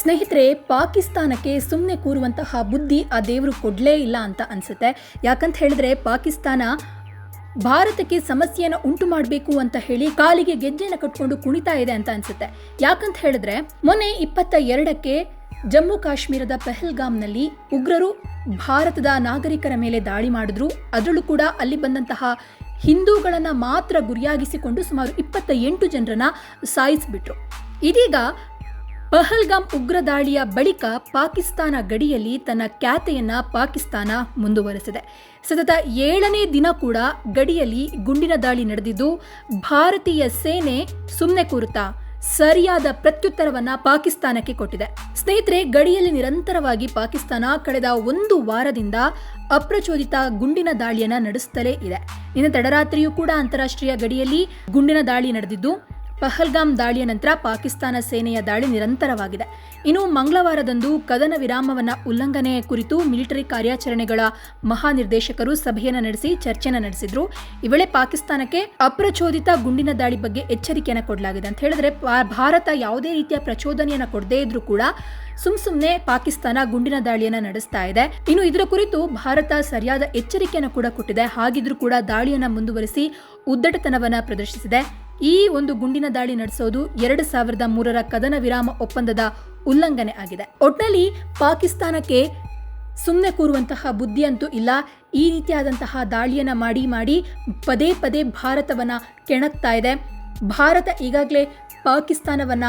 ಸ್ನೇಹಿತರೆ, ಪಾಕಿಸ್ತಾನಕ್ಕೆ ಸುಮ್ಮನೆ ಕೂರುವಂತಹ ಬುದ್ಧಿ ಆ ದೇವರು ಕೊಡಲೇ ಇಲ್ಲ ಅಂತ ಅನಿಸುತ್ತೆ. ಯಾಕಂತ ಹೇಳಿದ್ರೆ ಪಾಕಿಸ್ತಾನ ಭಾರತಕ್ಕೆ ಸಮಸ್ಯೆಯನ್ನು ಉಂಟು ಮಾಡಬೇಕು ಅಂತ ಹೇಳಿ ಕಾಲಿಗೆ ಗೆಜ್ಜೆನ ಕಟ್ಕೊಂಡು ಕುಣಿತಾ ಇದೆ ಅಂತ ಅನಿಸುತ್ತೆ. ಯಾಕಂತ ಹೇಳಿದ್ರೆ, ಮೊನ್ನೆ ಇಪ್ಪತ್ತ ಎರಡಕ್ಕೆ ಜಮ್ಮು ಕಾಶ್ಮೀರದ ಪೆಹಲ್ಗಾಮ್ನಲ್ಲಿ ಉಗ್ರರು ಭಾರತದ ನಾಗರಿಕರ ಮೇಲೆ ದಾಳಿ ಮಾಡಿದ್ರು. ಅದರಲ್ಲೂ ಕೂಡ ಅಲ್ಲಿ ಬಂದಂತಹ ಹಿಂದೂಗಳನ್ನು ಮಾತ್ರ ಗುರಿಯಾಗಿಸಿಕೊಂಡು ಸುಮಾರು ಇಪ್ಪತ್ತ ಎಂಟು ಜನರನ್ನ ಸಾಯಿಸಿಬಿಟ್ರು. ಇದೀಗ ಪಹಲ್ಗಾಮ್ ಉಗ್ರ ದಾಳಿಯ ಬಳಿಕ ಪಾಕಿಸ್ತಾನ ಗಡಿಯಲ್ಲಿ ತನ್ನ ಖ್ಯಾತೆಯನ್ನ ಪಾಕಿಸ್ತಾನ ಮುಂದುವರೆಸಿದೆ. ಸತತ ಏಳನೇ ದಿನ ಕೂಡ ಗಡಿಯಲ್ಲಿ ಗುಂಡಿನ ದಾಳಿ ನಡೆದಿದ್ದು, ಭಾರತೀಯ ಸೇನೆ ಸುಮ್ಮನೆ ಕೂರುತ್ತಾ ಸರಿಯಾದ ಪ್ರತ್ಯುತ್ತರವನ್ನ ಪಾಕಿಸ್ತಾನಕ್ಕೆ ಕೊಟ್ಟಿದೆ. ಸ್ನೇಹಿತರೆ, ಗಡಿಯಲ್ಲಿ ನಿರಂತರವಾಗಿ ಪಾಕಿಸ್ತಾನ ಕಳೆದ ಒಂದು ವಾರದಿಂದ ಅಪ್ರಚೋದಿತ ಗುಂಡಿನ ದಾಳಿಯನ್ನ ನಡೆಸುತ್ತಲೇ ಇದೆ. ನಿನ್ನೆ ತಡರಾತ್ರಿಯೂ ಕೂಡ ಅಂತಾರಾಷ್ಟ್ರೀಯ ಗಡಿಯಲ್ಲಿ ಗುಂಡಿನ ದಾಳಿ ನಡೆದಿದ್ದು ಪಹಲ್ಗಾಮ್ ದಾಳಿಯ ನಂತರ ಪಾಕಿಸ್ತಾನ ಸೇನೆಯ ದಾಳಿ ನಿರಂತರವಾಗಿದೆ. ಇನ್ನು ಮಂಗಳವಾರದಂದು ಕದನ ವಿರಾಮವನ್ನ ಉಲ್ಲಂಘನೆ ಕುರಿತು ಮಿಲಿಟರಿ ಕಾರ್ಯಾಚರಣೆಗಳ ಮಹಾನಿರ್ದೇಶಕರು ಸಭೆಯನ್ನು ನಡೆಸಿ ಚರ್ಚೆಯನ್ನು ನಡೆಸಿದ್ರು. ಈ ವೇಳೆ ಪಾಕಿಸ್ತಾನಕ್ಕೆ ಅಪ್ರಚೋದಿತ ಗುಂಡಿನ ದಾಳಿ ಬಗ್ಗೆ ಎಚ್ಚರಿಕೆಯನ್ನು ಕೊಡಲಾಗಿದೆ ಅಂತ ಹೇಳಿದ್ರೆ ಭಾರತ ಯಾವುದೇ ರೀತಿಯ ಪ್ರಚೋದನೆಯನ್ನು ಕೊಡದೇ ಇದ್ರೂ ಕೂಡ ಸುಮ್ ಸುಮ್ನೆ ಪಾಕಿಸ್ತಾನ ಗುಂಡಿನ ದಾಳಿಯನ್ನು ನಡೆಸ್ತಾ ಇದೆ. ಇನ್ನು ಇದರ ಕುರಿತು ಭಾರತ ಸರಿಯಾದ ಎಚ್ಚರಿಕೆಯನ್ನು ಕೂಡ ಕೊಟ್ಟಿದೆ. ಹಾಗಿದ್ರೂ ಕೂಡ ದಾಳಿಯನ್ನು ಮುಂದುವರಿಸಿ ಉದ್ದಟತನವನ್ನು ಪ್ರದರ್ಶಿಸಿದೆ. ಈ ಒಂದು ಗುಂಡಿನ ದಾಳಿ ನಡೆಸೋದು ಎರಡು ಸಾವಿರದ ಮೂರರ ಕದನ ವಿರಾಮ ಒಪ್ಪಂದದ ಉಲ್ಲಂಘನೆ ಆಗಿದೆ. ಒಟ್ನಲ್ಲಿ ಪಾಕಿಸ್ತಾನಕ್ಕೆ ಸುಮ್ಮನೆ ಕೂರುವಂತಹ ಬುದ್ಧಿ ಅಂತೂ ಇಲ್ಲ. ಈ ರೀತಿಯಾದಂತಹ ದಾಳಿಯನ್ನ ಮಾಡಿ ಮಾಡಿ ಪದೇ ಪದೇ ಭಾರತವನ್ನ ಕೆಣಕ್ತಾ ಇದೆ. ಭಾರತ ಈಗಾಗಲೇ ಪಾಕಿಸ್ತಾನವನ್ನ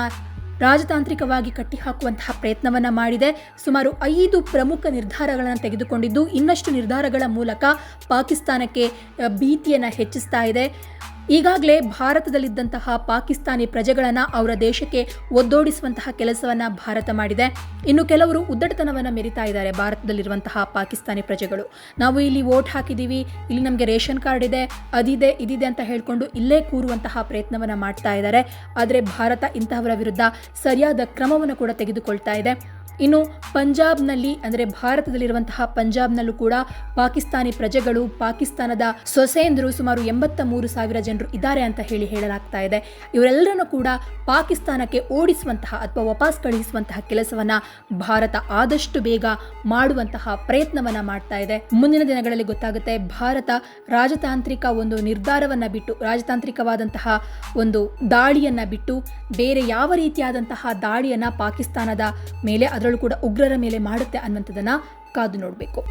ರಾಜತಾಂತ್ರಿಕವಾಗಿ ಕಟ್ಟಿಹಾಕುವಂತಹ ಪ್ರಯತ್ನವನ್ನ ಮಾಡಿದೆ. ಸುಮಾರು ಐದು ಪ್ರಮುಖ ನಿರ್ಧಾರಗಳನ್ನು ತೆಗೆದುಕೊಂಡಿದ್ದು ಇನ್ನಷ್ಟು ನಿರ್ಧಾರಗಳ ಮೂಲಕ ಪಾಕಿಸ್ತಾನಕ್ಕೆ ಭೀತಿಯನ್ನು ಹೆಚ್ಚಿಸ್ತಾ ಇದೆ. ಈಗಾಗಲೇ ಭಾರತದಲ್ಲಿದ್ದಂತಹ ಪಾಕಿಸ್ತಾನಿ ಪ್ರಜೆಗಳನ್ನ ಅವರ ದೇಶಕ್ಕೆ ಒದ್ದೋಡಿಸುವಂತಹ ಕೆಲಸವನ್ನ ಭಾರತ ಮಾಡಿದೆ. ಇನ್ನು ಕೆಲವರು ಉದ್ದಟತನವನ್ನ ಮೆರಿತಾ ಇದ್ದಾರೆ ಭಾರತದಲ್ಲಿರುವಂತಹ ಪಾಕಿಸ್ತಾನಿ ಪ್ರಜೆಗಳು. ನಾವು ಇಲ್ಲಿ ವೋಟ್ ಹಾಕಿದ್ದೀವಿ ಇಲ್ಲಿ ನಮಗೆ ರೇಷನ್ ಕಾರ್ಡ್ ಇದೆ, ಅದಿದೆ, ಇದಿದೆ ಅಂತ ಹೇಳಿಕೊಂಡು ಇಲ್ಲೇ ಕೂರುವಂತಹ ಪ್ರಯತ್ನವನ್ನ ಮಾಡ್ತಾ ಇದ್ದಾರೆ. ಆದರೆ ಭಾರತ ಇಂತಹವರ ವಿರುದ್ಧ ಸರಿಯಾದ ಕ್ರಮವನ್ನು ಕೂಡ ತೆಗೆದುಕೊಳ್ತಾ ಇದೆ. ಇನ್ನು ಪಂಜಾಬ್ನಲ್ಲಿ ಅಂದರೆ ಭಾರತದಲ್ಲಿರುವಂತಹ ಪಂಜಾಬ್ನಲ್ಲೂ ಕೂಡ ಪಾಕಿಸ್ತಾನಿ ಪ್ರಜೆಗಳು ಪಾಕಿಸ್ತಾನದ ಸೊಸೆಯಂದರು ಸುಮಾರು ಎಂಬತ್ತ ಮೂರು ಸಾವಿರ ಜನರು ಇದ್ದಾರೆ ಅಂತ ಹೇಳಿ ಹೇಳಲಾಗ್ತಾ ಇದೆ. ಇವರೆಲ್ಲರನ್ನು ಕೂಡ ಪಾಕಿಸ್ತಾನಕ್ಕೆ ಓಡಿಸುವಂತಹ ಅಥವಾ ವಾಪಸ್ ಕಳುಹಿಸುವಂತಹ ಕೆಲಸವನ್ನ ಭಾರತ ಆದಷ್ಟು ಬೇಗ ಮಾಡುವಂತಹ ಪ್ರಯತ್ನವನ್ನ ಮಾಡ್ತಾ ಇದೆ. ಮುಂದಿನ ದಿನಗಳಲ್ಲಿ ಗೊತ್ತಾಗುತ್ತೆ ಭಾರತ ರಾಜತಾಂತ್ರಿಕ ಒಂದು ನಿರ್ಧಾರವನ್ನ ಬಿಟ್ಟು, ರಾಜತಾಂತ್ರಿಕವಾದಂತಹ ಒಂದು ದಾಳಿಯನ್ನ ಬಿಟ್ಟು, ಬೇರೆ ಯಾವ ರೀತಿಯಾದಂತಹ ದಾಳಿಯನ್ನ ಪಾಕಿಸ್ತಾನದ ಮೇಲೆ, ಅದರಲ್ಲೂ ಕೂಡ ಉಗ್ರರ ಮೇಲೆ ಮಾಡುತ್ತೆ ಅನ್ನುವಂಥದ್ದನ್ನ ಕಾದು ನೋಡಬೇಕು.